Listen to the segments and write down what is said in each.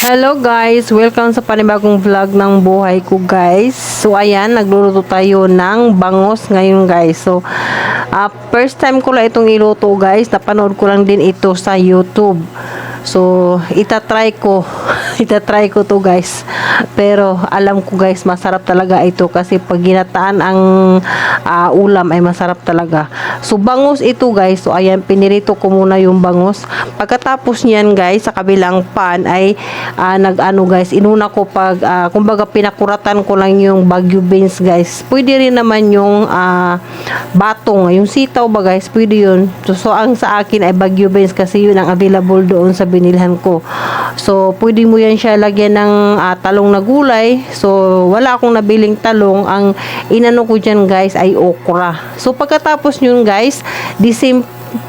Hello guys, welcome sa panibagong vlog ng buhay ko guys. So ayan, nagluluto tayo ng bangos ngayon guys. So ah, first time ko lang itong iluto guys. Napanood ko lang din ito sa YouTube. So itatry ko. itatry ko to guys. Pero alam ko guys, masarap talaga ito kasi pag ginataan ang ah, ulam ay masarap talaga. So bangus ito guys. So ayan, pinirito ko muna yung bangus. Pagkatapos niyan guys, sa kabilang pan ay ah, nag-ano guys, inuna ko pag ah, kumbaga pinakuratan ko lang yung bagyo beans guys. Pwede rin naman yung ah, batong, yung sitaw ba guys, pwede yun. So, so ang sa akin ay bagyo beans kasi yun ang available doon sa binilhan ko. So pwede mo yan siya lagyan ng ah, talong na gulay. So wala akong nabiling talong. Ang inano ko dyan guys ay okra. So pagkatapos yun guys, the same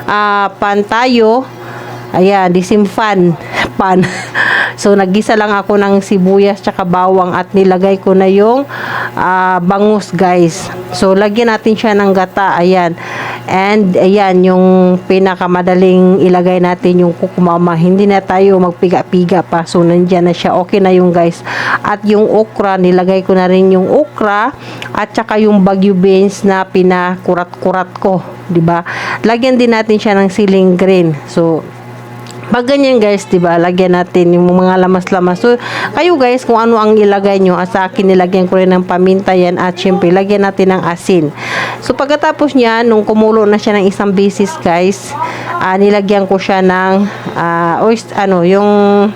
ah, pan tayo. Ayan, the same fan. Pan. so, naggisa lang ako ng sibuyas tsaka bawang at nilagay ko na yung ah, bangus, guys. So, lagyan natin siya ng gata. Ayan. And, ayan, yung pinakamadaling ilagay natin yung kukumama. Hindi na tayo magpiga-piga pa. So, nandyan na siya. Okay na yung guys. At yung okra, nilagay ko na rin yung okra at saka yung bagyo beans na pinakurat-kurat ko. ba? Lagyan din natin siya ng siling green. So, pag ganyan guys, 'di ba? Lagyan natin yung mga lamas-lamas. So, kayo guys kung ano ang ilagay nyo, sa akin nilagyan ko rin ng paminta yan at syempre lagyan natin ng asin. So, pagkatapos niya, nung kumulo na siya ng isang bisis guys, ah, nilagyan ko siya ng ah, oyster, ano, yung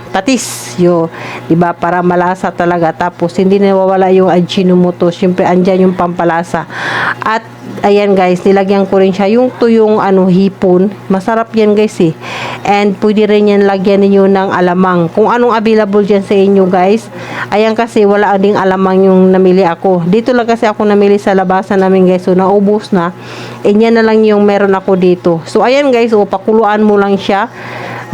tatis, yo, 'di ba? Para malasa talaga. Tapos hindi nawawala yung ajinomoto. Syempre andyan yung pampalasa. At ayan guys, nilagyan ko rin siya yung tuyong ano hipon. Masarap yan guys eh. And pwede rin yan lagyan ninyo ng alamang. Kung anong available dyan sa inyo guys. Ayan kasi wala ding alamang yung namili ako. Dito lang kasi ako namili sa labasan namin guys. So naubos na. E yan na lang yung meron ako dito. So ayan guys, o pakuluan mo lang siya.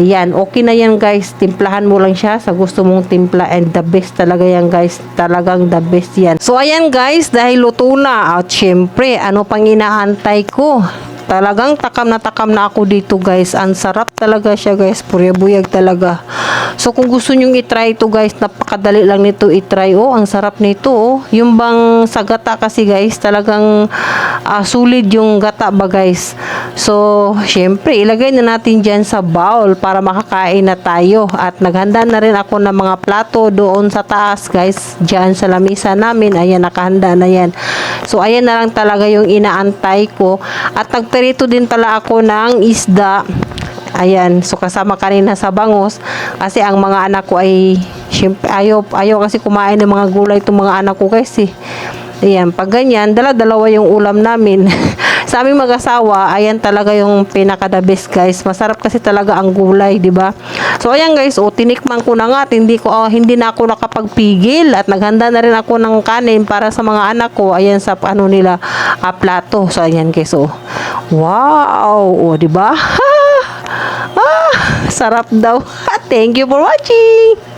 Ayan, okay na yan guys. Timplahan mo lang siya sa gusto mong timpla and the best talaga yan guys. Talagang the best yan. So ayan guys, dahil luto na. At syempre, ano pang inahantay ko? Talagang takam na takam na ako dito guys. Ang sarap talaga siya guys. Purya-buyag talaga. So kung gusto nyong itry ito guys, napakadali lang nito itry. Oh, ang sarap nito oh. Yung bang sa gata kasi guys, talagang ah, sulit yung gata ba guys. So, syempre, ilagay na natin dyan sa bowl para makakain na tayo. At naghanda na rin ako ng mga plato doon sa taas guys. Dyan sa lamisa namin. Ayan, nakahanda na yan. So, ayan na lang talaga yung inaantay ko. At nagperito din pala ako ng isda. Ayan, so kasama kanina sa bangos kasi ang mga anak ko ay syempre ayaw, ayaw kasi kumain ng mga gulay itong mga anak ko guys eh. Ayan, pag ganyan, dala-dalawa yung ulam namin. sa aming mag-asawa, ayan talaga yung pinaka the best guys. Masarap kasi talaga ang gulay, di ba? So ayan guys, oh, tinikman ko na nga at hindi ko oh, hindi na ako nakapagpigil at naghanda na rin ako ng kanin para sa mga anak ko. Ayan sa ano nila, ah, plato. So ayan guys, oh. Wow, oh, di ba? ah, sarap daw. Thank you for watching.